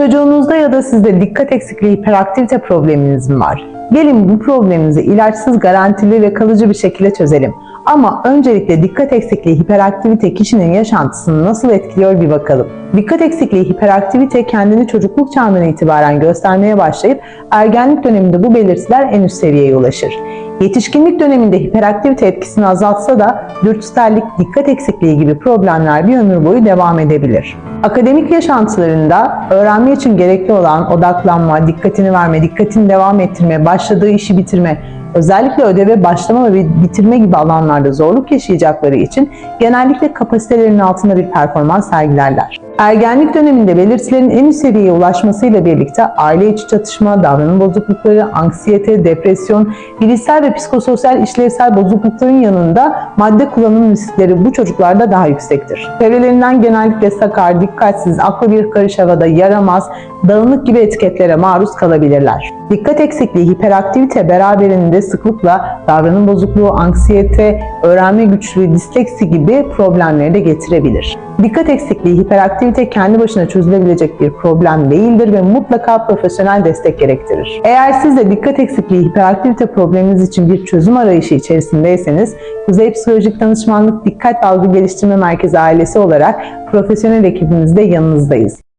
Çocuğunuzda ya da sizde dikkat eksikliği hiperaktivite probleminiz mi var? Gelin bu probleminizi ilaçsız, garantili ve kalıcı bir şekilde çözelim. Ama öncelikle dikkat eksikliği hiperaktivite kişinin yaşantısını nasıl etkiliyor bir bakalım. Dikkat eksikliği hiperaktivite kendini çocukluk çağından itibaren göstermeye başlayıp ergenlik döneminde bu belirtiler en üst seviyeye ulaşır. Yetişkinlik döneminde hiperaktivite etkisini azaltsa da dürtüsellik, dikkat eksikliği gibi problemler bir ömür boyu devam edebilir. Akademik yaşantılarında öğrenme için gerekli olan odaklanma, dikkatini verme, dikkatini devam ettirme, başladığı işi bitirme, özellikle ödeve başlama ve bitirme gibi alanlarda zorluk yaşayacakları için genellikle kapasitelerinin altında bir performans sergilerler. Ergenlik döneminde belirtilerin en üst seviyeye ulaşmasıyla birlikte aile içi çatışma, davranım bozuklukları, anksiyete, depresyon, bilişsel ve psikososyal işlevsel bozuklukların yanında madde kullanım riskleri bu çocuklarda daha yüksektir. Çevrelerinden genellikle sakar, dikkatsiz, aklı bir karış havada, yaramaz, dağınık gibi etiketlere maruz kalabilirler. Dikkat eksikliği, hiperaktivite beraberinde sıklıkla davranım bozukluğu, anksiyete, öğrenme güçlüğü, disleksi gibi problemleri de getirebilir. Dikkat eksikliği, hiperaktivite kendi başına çözülebilecek bir problem değildir ve mutlaka profesyonel destek gerektirir. Eğer siz de dikkat eksikliği, hiperaktivite probleminiz için bir çözüm arayışı içerisindeyseniz, Kuzey Psikolojik Danışmanlık Dikkat Algı Geliştirme Merkezi ailesi olarak profesyonel ekibimizde yanınızdayız.